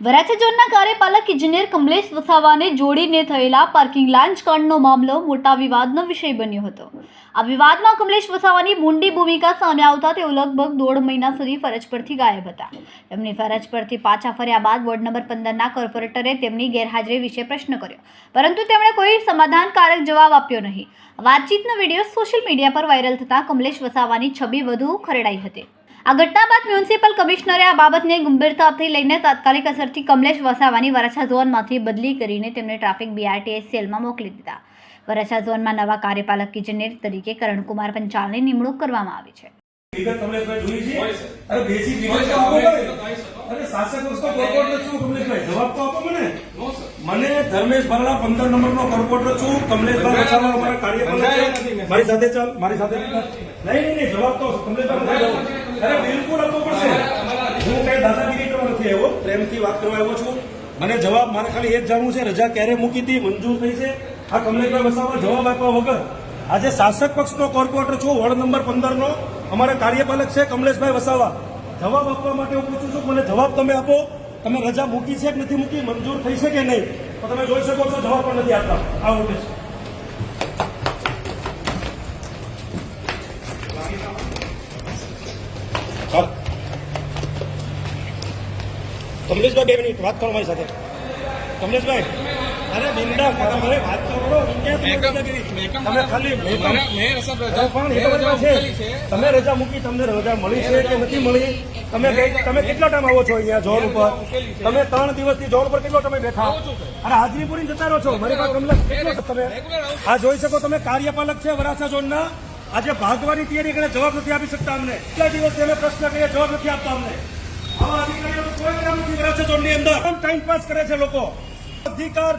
વરાછા કાર્યપાલક ઇજનેર કમલેશ વસાવાને જોડીને થયેલા પાર્કિંગ લાંચ કાંડનો મામલો મોટા વિવાદનો વિષય બન્યો હતો. આ વિવાદમાં કમલેશ વસાવાની મૂંડી ભૂમિકા સામે આવતા તેઓ લગભગ દોઢ મહિના સુધી ફરજ પરથી ગાયબ હતા. તેમની ફરજ પરથી પાછા ફર્યા બાદ વોર્ડ નંબર પંદરના કોર્પોરેટરે તેમની ગેરહાજરી વિશે પ્રશ્ન કર્યો. પરંતુ તેમણે કોઈ સમાધાનકારક જવાબ આપ્યો નહીં. વાતચીતનો વીડિયો સોશિયલ મીડિયા પર વાયરલ થતાં કમલેશ વસાવાની છબી વધુ ખરડાઈ હતી. આ ઘટના બાદ મ્યુનિસિપલ કમિશનરે આ બાબતને ગંભીરતાથી લઈને તાત્કાલિક અસરથી કમલેશ વસાવાની વરાછા ઝોનમાંથી બદલી કરીને તેમને ટ્રાફિક બીઆરટીએસ સેલમાં મોકલી દીધા. વરાછા ઝોનમાં નવા કાર્યપાલક ઇજનેર તરીકે કરણકુમાર પંચાલની નિમણૂક કરવામાં આવી છે. વિગત કમલેશભાઈ જોઈ છે. અરે બેસિક વિગત આપો અમે મને. તો કહી શકો. અરે શાસક વર્ષનો કોર્પોરેટર છું કમલેશભાઈ જવાબ તો આપો મને. ધર્મેશ ભરલા પંદર નંબરનો કોર્પોરેટર છું. કમલેશભાઈ વસાવા અમારા કાર્યપાલક છે. મારી સાથે ચાલ મારી સાથે નહીં નહીં નહીં જવાબ તો કમલેશભાઈ અરે બિલકુલ આપવો પડશે. હું કઈ દાદાગીરી કરવા નથી આવ્યો. પ્રેમથી વાત કરવા આવ્યો છું. મને જવાબ મારે ખાલી એ જ જાણવું છે રજા ક્યારે મૂકી હતી મંજૂર થઈ છે. આ કમલેશભાઈ વસાવા જવાબ આપ્યા વગર. આજે શાસક પક્ષનો કોર્પોરેટર છું વોર્ડ નંબર પંદર નો અમારા કાર્યપાલક છે કમલેશભાઈ વસાવા. જવાબ આપવા માટે હું પૂછું છું મને જવાબ તમે આપો. તમે રજા મૂકી છે કે નથી મૂકી? મંજૂર થઈ છે કે નહીં? તો તમે જોઈ શકો છો, જવાબ પણ નથી આપતા. આ ચાલ. કમલેશભાઈ, બે મિનિટ. વાત કરો મારી સાથે. કમલેશભાઈ. અરે બિંદા તમારે વાત તો કરો તમે ખાલી મને-. તમે રજા મૂકી તમને રજા મળી છે કે નથી મળી? તમે તમે કેટલા ટાઈમ આવો છો અહીંયા જોર ઉપર. તમે ત્રણ દિવસથી જોર ઉપર કેટલો તમે બેઠા? અરે હાજરી પૂરી જતા રહો છો. મારી પાસે કમલેશ કેટલો તમે. આ જોઈ શકો તમે કાર્યપાલક છે વરાછા ઝોનના. આજે ભાગવાની તૈયારી કરે જવાબ નથી આપી શકતા અમને. કેટલા દિવસથી અમે પ્રશ્ન કરીએ જવાબ નથી આપતા અમને. આવા અધિકારીઓનું કોઈ કામ નથી વરાછા ઝોનની અંદર. ટાઈમ પાસ કરે છે લોકો. અધિકાર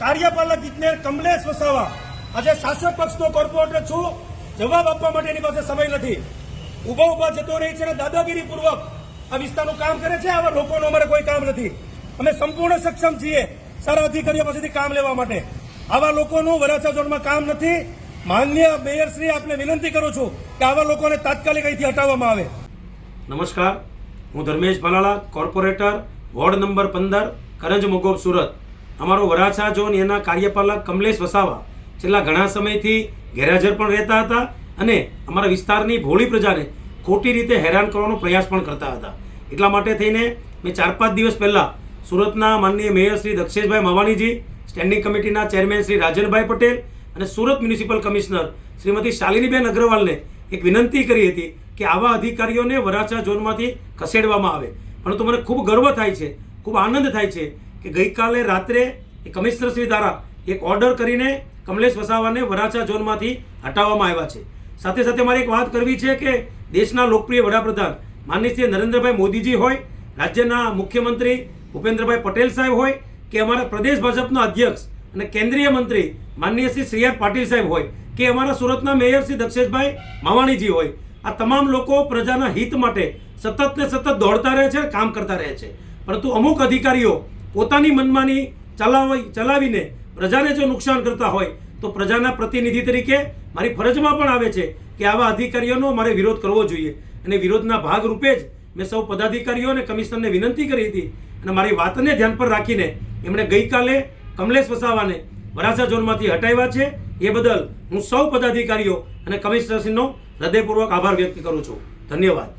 કાર્યપાલક ઇજનેર કમલેશ વસાવા. આજે શાસક પક્ષનો કોર્પોરેટર છું. જવાબ આપવા માટે એની પાસે સમય નથી. ઊભો ઊભા જતો રહી છે અને દાદાગીરી પૂર્વક આ વિસ્તારનું કામ કરે છે. આવા લોકોનું અમારે કોઈ કામ નથી. અમે સંપૂર્ણ સક્ષમ છીએ સારા અધિકારીઓ પાસેથી કામ લેવા માટે. આવા લોકોનું વરાછા ઝોનમાં કામ નથી. માન્ય મેયરશ્રી આપને વિનંતી કરું છું કે આવા લોકોને તાત્કાલિક અહીંથી હટાવવામાં આવે. નમસ્કાર. હું Dharmesh Bhalala corporator, ward number પંદર, કરંજ મુગોબ સુરત. અમારો વરાછા ઝોન એના કાર્યપાલક કમલેશ વસાવા છેલ્લા ઘણા સમયથી ગેરહાજર પણ રહેતા હતા અને અમારા વિસ્તારની ભોળી પ્રજાને ખોટી રીતે હેરાન કરવાનો પ્રયાસ પણ કરતા હતા. એટલા માટે થઈને મેં ચાર પાંચ દિવસ પહેલાં સુરતના માનનીય મેયર શ્રી દક્ષેશભાઈ મવાણીજી, સ્ટેન્ડિંગ કમિટીના ચેરમેન શ્રી રાજનભાઈ પટેલ અને સુરત મ્યુનિસિપલ કમિશનર શ્રીમતી શાલિનીબેન અગ્રવાલને એક વિનંતી કરી હતી કે આવા અધિકારીઓને વરાછા ઝોનમાંથી ખસેડવામાં આવે. પરંતુ મને ખૂબ ગર્વ થાય છે, ખૂબ આનંદ થાય છે કે ગઈકાલે રાત્રે કમિશનરશ્રી દ્વારા એક ઓર્ડર કરીને કમલેશ વસાવાને વરાછા ઝોનમાંથી હટાવવામાં આવ્યા છે. સાથે સાથે મારે એક વાત કરવી છે કે દેશના લોકપ્રિય વડાપ્રધાન માનનીય શ્રી નરેન્દ્રભાઈ મોદીજી હોય, રાજ્યના મુખ્યમંત્રી ભૂપેન્દ્રભાઈ પટેલ સાહેબ હોય, કે અમારા પ્રદેશ ભાજપના અધ્યક્ષ અને કેન્દ્રીય મંત્રી માનનીય શ્રી સી આર પાટીલ સાહેબ હોય, કે અમારા સુરતના મેયર શ્રી દક્ષેશભાઈ માવાણીજી હોય, આ તમામ લોકો પ્રજાના હિત માટે સતત ને સતત દોડતા રહે છે કામ કરતા રહે છે. પરંતુ અમુક અધિકારીઓ પોતાની મનમાની ચલાવી ચલાવીને પ્રજાને જો નુકસાન કરતા હોય, તો પ્રજાના પ્રતિનિધિ તરીકે મારી ફરજમાં પણ આવે છે કે આવા અધિકારીઓનો મારે વિરોધ કરવો જોઈએ. અને વિરોધના ભાગરૂપે જ મેં સૌ પદાધિકારીઓ અને કમિશનરને વિનંતી કરી હતી. અને મારી વાતને ધ્યાન પર રાખીને એમણે ગઈકાલે કમલેશ વસાવાને વરાછા ઝોનમાંથી હટાવ્યા છે. એ બદલ હું સૌ પદાધિકારીઓ અને કમિશનરશ્રીનો હૃદયપૂર્વક આભાર વ્યક્ત કરું છું. ધન્યવાદ.